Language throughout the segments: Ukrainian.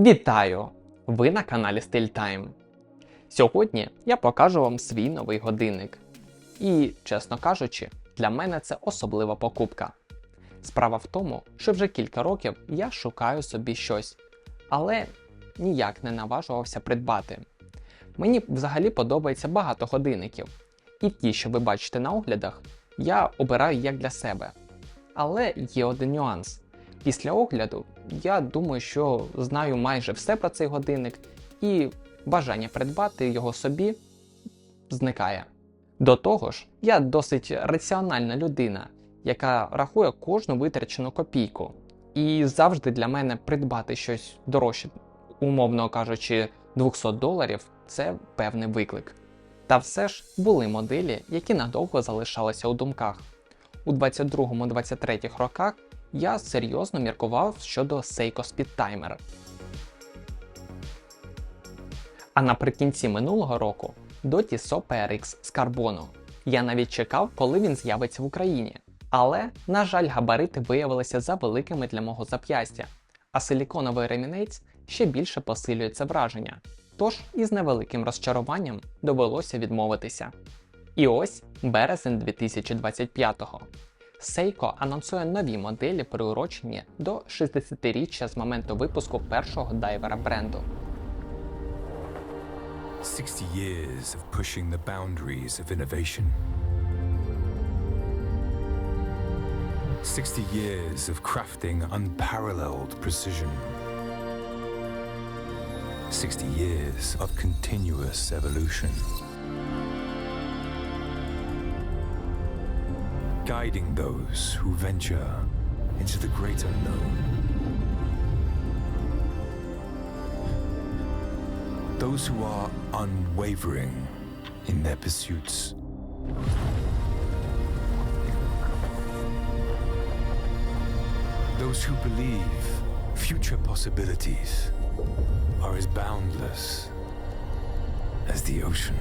Вітаю! Ви на каналі StyleTime. Сьогодні я покажу вам свій новий годинник. І, чесно кажучи, для мене це особлива покупка. Справа в тому, що вже кілька років я шукаю собі щось, але ніяк не наважувався придбати. Мені взагалі подобається багато годинників, і ті, що ви бачите на оглядах, я обираю як для себе. Але є один нюанс. Після огляду я думаю, що знаю майже все про цей годинник, і бажання придбати його собі зникає. До того ж, я досить раціональна людина, яка рахує кожну витрачену копійку. І завжди для мене придбати щось дорожче, умовно кажучи, 200 доларів це певний виклик. Та все ж були моделі, які надовго залишалися у думках. У 22-23 роках я серйозно міркував щодо Seiko Speedtimer. А наприкінці минулого року до Tissot PRX з карбону. Я навіть чекав, коли він з'явиться в Україні. Але, на жаль, габарити виявилися за великими для мого зап'ястя, а силіконовий ремінець ще більше посилює це враження. Тож із невеликим розчаруванням довелося відмовитися. І ось березень 2025-го. Seiko анонсує нові моделі, приурочені до 60-річчя з моменту випуску першого дайвера бренду. 60 years of pushing the boundaries of innovation. 60 years of crafting unparalleled precision. 60 years of continuous evolution. Guiding those who venture into the great unknown. Those who are unwavering in their pursuits. Those who believe future possibilities are as boundless as the ocean.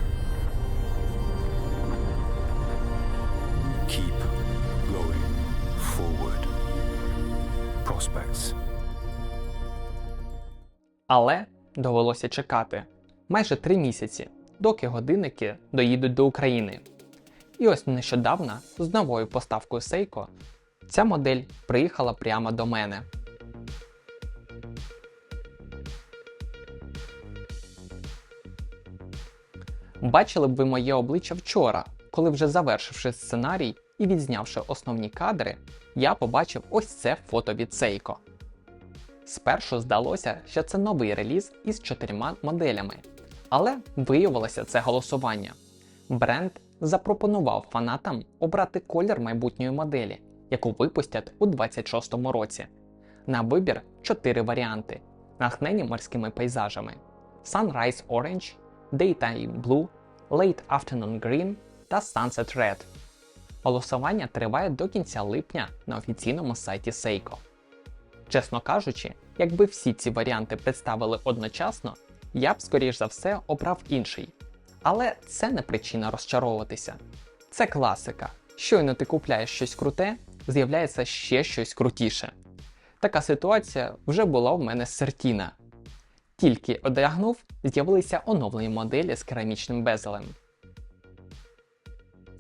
Prospects. Але довелося чекати майже три місяці, доки годинники доїдуть до України. І ось нещодавно з новою поставкою Seiko ця модель приїхала прямо до мене. Бачили б ви моє обличчя вчора, коли вже завершивши сценарій і відзнявши основні кадри, я побачив ось це фото від Seiko. Спершу здалося, що це новий реліз із чотирма моделями, але виявилося це голосування. Бренд запропонував фанатам обрати колір майбутньої моделі, яку випустять у 26-му році. На вибір чотири варіанти, натхнені морськими пейзажами: Sunrise Orange, Daytime Blue, Late Afternoon Green та Sunset Red. Голосування триває до кінця липня на офіційному сайті Seiko. Чесно кажучи, якби всі ці варіанти представили одночасно, я б, скоріш за все, обрав інший. Але це не причина розчаровуватися. Це класика. Щойно ти купляєш щось круте, з'являється ще щось крутіше. Така ситуація вже була в мене з Сертіна. Тільки одягнув, з'явилися оновлені моделі з керамічним безелем.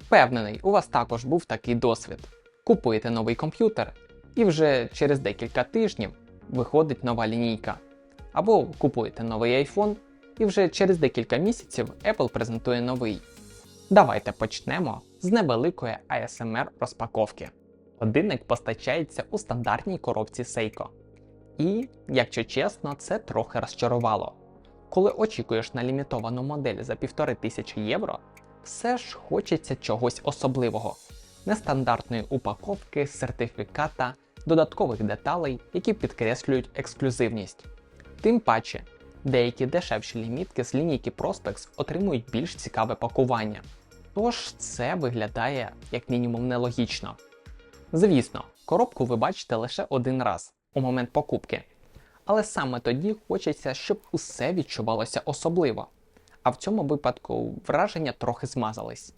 Впевнений, у вас також був такий досвід. Купуєте новий комп'ютер, і вже через декілька тижнів виходить нова лінійка. Або купуєте новий iPhone, і вже через декілька місяців Apple презентує новий. Давайте почнемо з невеликої ASMR розпаковки. Годинник постачається у стандартній коробці Seiko. І, якщо чесно, це трохи розчарувало. Коли очікуєш на лімітовану модель за 1500 євро, все ж хочеться чогось особливого, нестандартної упаковки, сертифіката, додаткових деталей, які підкреслюють ексклюзивність. Тим паче, деякі дешевші лімітки з лінійки Prospex отримують більш цікаве пакування. Тож це виглядає як мінімум нелогічно. Звісно, коробку ви бачите лише один раз у момент покупки. Але саме тоді хочеться, щоб усе відчувалося особливо. А в цьому випадку враження трохи змазались.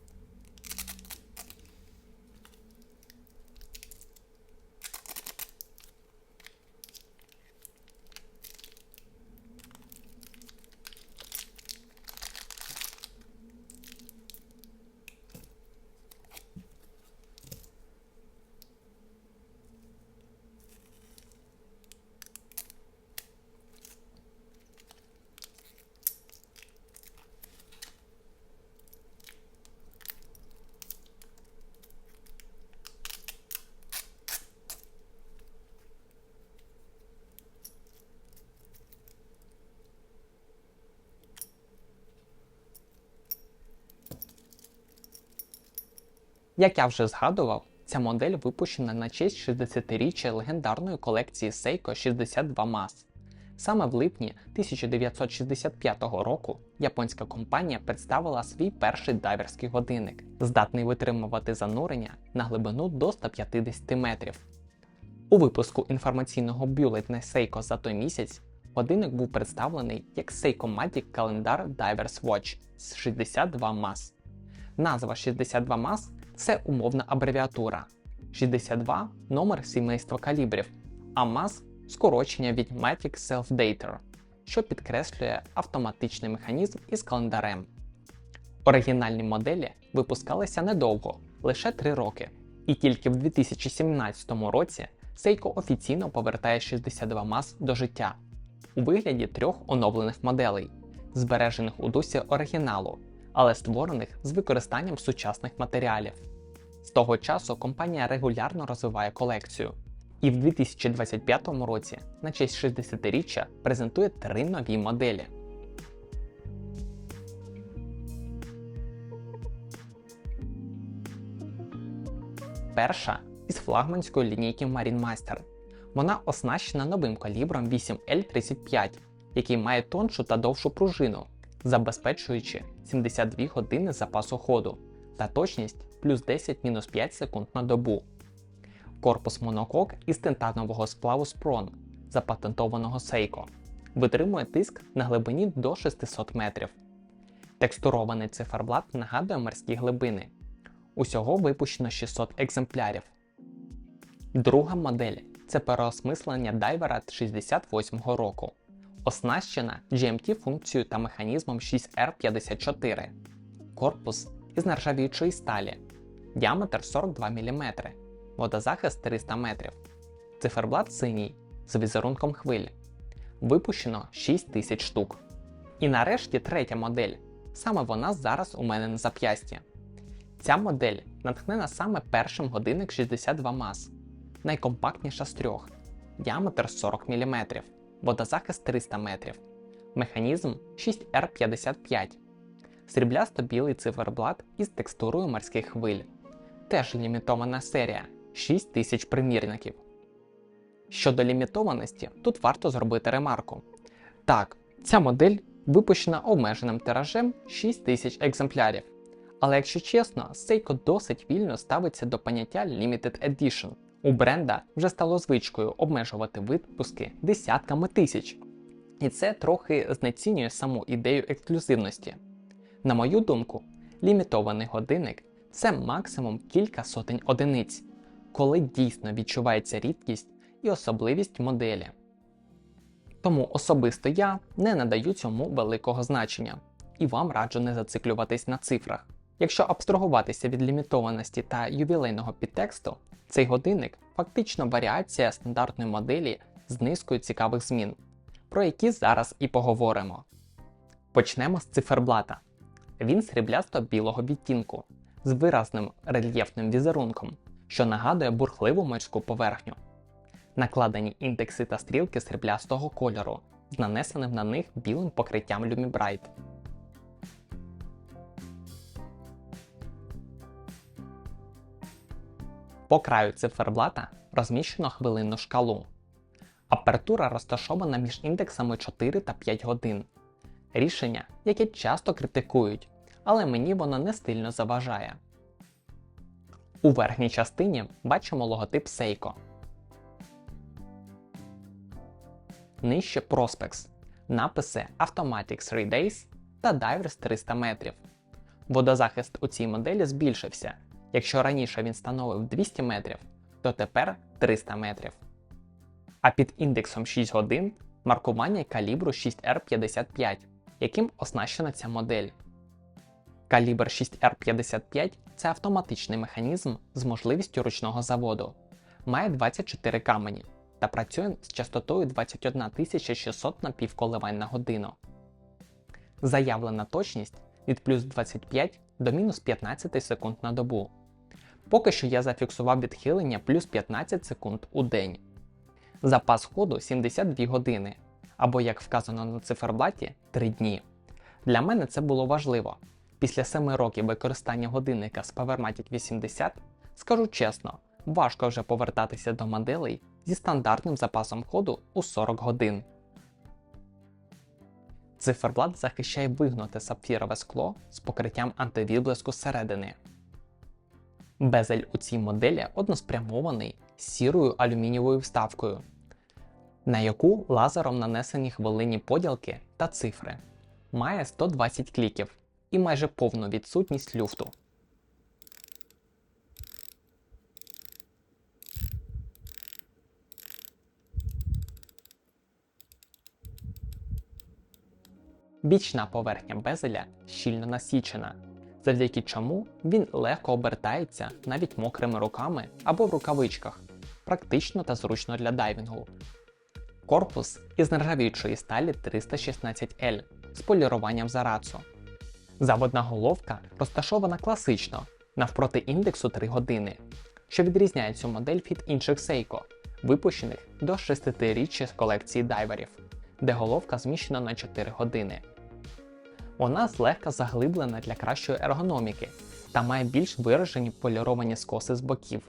Як я вже згадував, ця модель випущена на честь 60-річчя легендарної колекції Seiko 62 MAS. Саме в липні 1965 року японська компанія представила свій перший дайверський годинник, здатний витримувати занурення на глибину до 150 метрів. У випуску інформаційного бюлетня Seiko за той місяць годинник був представлений як Seiko Matic Calendar Divers Watch з 62 MAS. Назва 62 MAS це умовна абревіатура. 62 номер сімейства калібрів, а MAS скорочення від Matic Self Dater, що підкреслює автоматичний механізм із календарем. Оригінальні моделі випускалися недовго, лише 3 роки, і тільки в 2017 році Seiko офіційно повертає 62 MAS до життя у вигляді трьох оновлених моделей, збережених у дусі оригіналу, але створених з використанням сучасних матеріалів. З того часу компанія регулярно розвиває колекцію, і в 2025 році на честь 60-річчя презентує три нові моделі. Перша із флагманської лінійки Marine Master. Вона оснащена новим калібром 8L35, який має тоншу та довшу пружину, забезпечуючи 72 години запасу ходу та точність плюс 10-5 секунд на добу. Корпус монокок із титанового сплаву Spron, запатентованого Seiko, витримує тиск на глибині до 600 метрів. Текстурований циферблат нагадує морські глибини. Усього випущено 600 екземплярів. Друга модель це переосмислення дайвера 68-го року, оснащена GMT-функцією та механізмом 6R54, корпус із нержавіючої сталі, діаметр 42 мм, водозахист 300 метрів, циферблат синій з візерунком хвиль. Випущено 6000 штук. І нарешті третя модель. Саме вона зараз у мене на зап'ясті. Ця модель натхнена саме першим годинник 62 MAS, найкомпактніша з трьох, діаметр 40 мм, водозахист 300 метрів, механізм 6R55, сріблясто білий циферблат із текстурою морських хвиль. Теж лімітована серія 6000 примірників. Щодо лімітованості, тут варто зробити ремарку. Так, ця модель випущена обмеженим тиражем 6000 екземплярів. Але якщо чесно, Seiko досить вільно ставиться до поняття Limited Edition. У бренда вже стало звичкою обмежувати випуски десятками тисяч. І це трохи знецінює саму ідею ексклюзивності. На мою думку, лімітований годинник це максимум кілька сотень одиниць, коли дійсно відчувається рідкість і особливість моделі. Тому особисто я не надаю цьому великого значення і вам раджу не зациклюватись на цифрах. Якщо абстрагуватися від лімітованості та ювілейного підтексту, цей годинник фактично варіація стандартної моделі з низкою цікавих змін, про які зараз і поговоримо. Почнемо з циферблата. Він сріблясто-білого відтінку з виразним рельєфним візерунком, що нагадує бурхливу морську поверхню. Накладені індекси та стрілки сріблястого кольору з нанесеним на них білим покриттям Lumibright. По краю циферблата розміщено хвилинну шкалу. Апертура розташована між індексами 4 та 5 годин. Рішення, яке часто критикують, але мені воно не стильно заважає. У верхній частині бачимо логотип Seiko. Нижче Prospex, написи Automatics 3 Days та Divers 300 метрів. Водозахист у цій моделі збільшився. Якщо раніше він становив 200 метрів, то тепер 300 метрів. А під індексом 6 годин маркування калібру 6R55, яким оснащена ця модель. Калібр 6R55 це автоматичний механізм з можливістю ручного заводу. Має 24 камені та працює з частотою 21600 напівколивань на годину. Заявлена точність від плюс 25 до мінус 15 секунд на добу. Поки що я зафіксував відхилення плюс 15 секунд у день. Запас ходу 72 години, або, як вказано на циферблаті, 3 дні. Для мене це було важливо, Після 7 років використання годинника з Powermatic 80, скажу чесно, важко вже повертатися до моделей зі стандартним запасом ходу у 40 годин. Циферблат захищає вигнуте сапфірове скло з покриттям антивідблиску зсередини. Безель у цій моделі односпрямований з сірою алюмінієвою вставкою, на яку лазером нанесені хвилинні поділки та цифри. Має 120 кліків і майже повну відсутність люфту. Бічна поверхня безеля щільно насічена, завдяки чому він легко обертається навіть мокрими руками або в рукавичках, практично та зручно для дайвінгу. Корпус із нержавіючої сталі 316L з поліруванням зарацу. Заводна головка розташована класично навпроти індексу 3 години, що відрізняє цю модель від інших Seiko, випущених до 6-річчя з колекції дайверів, де головка зміщена на 4 години. Вона злегка заглиблена для кращої ергономіки та має більш виражені поліровані скоси з боків.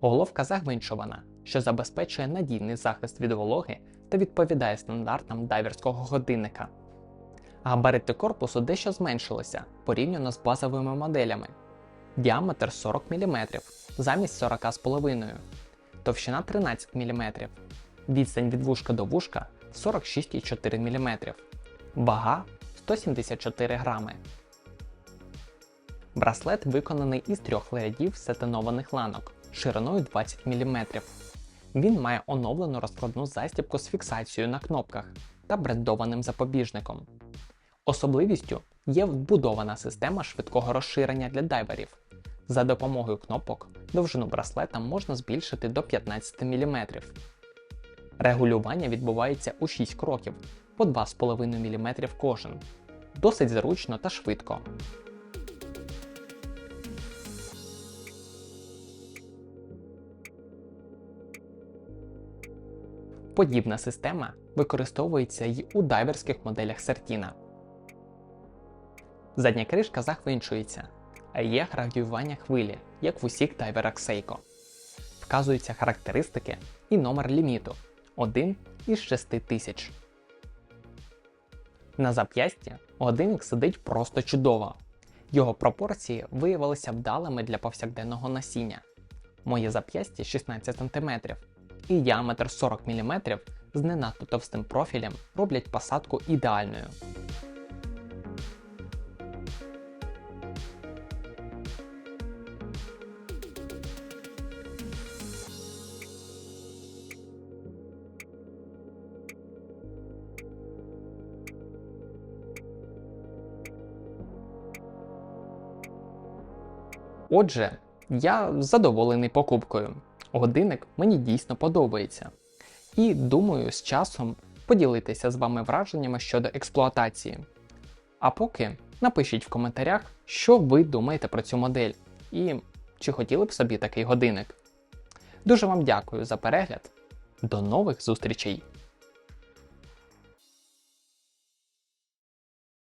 Головка загвинчувана, що забезпечує надійний захист від вологи та відповідає стандартам дайверського годинника. Габарити корпусу дещо зменшилися порівняно з базовими моделями. Діаметр 40 мм замість 40,5 товщина 13 мм, відстань від вушка до вушка 46,4 мм, вага 174 грами. Браслет виконаний із трьох рядів сетинованих ланок шириною 20 мм. Він має оновлену розкладну застібку з фіксацією на кнопках та брендованим запобіжником. Особливістю є вбудована система швидкого розширення для дайверів. За допомогою кнопок довжину браслета можна збільшити до 15 мм. Регулювання відбувається у 6 кроків по 2,5 мм кожен. Досить зручно та швидко. Подібна система використовується й у дайверських моделях Сертіна. Задня кришка захвинчується, а є гравіювання хвилі, як в усіх дайверах Seiko. Вказуються характеристики і номер ліміту 1 із 6000. На зап'ясті годинник сидить просто чудово. Його пропорції виявилися вдалими для повсякденного носіння. Моє зап'ястя 16 см і діаметр 40 мм з не надто товстим профілем роблять посадку ідеальною. Отже, я задоволений покупкою. Годинник мені дійсно подобається. І думаю, з часом поділитися з вами враженнями щодо експлуатації. А поки напишіть в коментарях, що ви думаєте про цю модель і чи хотіли б собі такий годинник. Дуже вам дякую за перегляд. До нових зустрічей!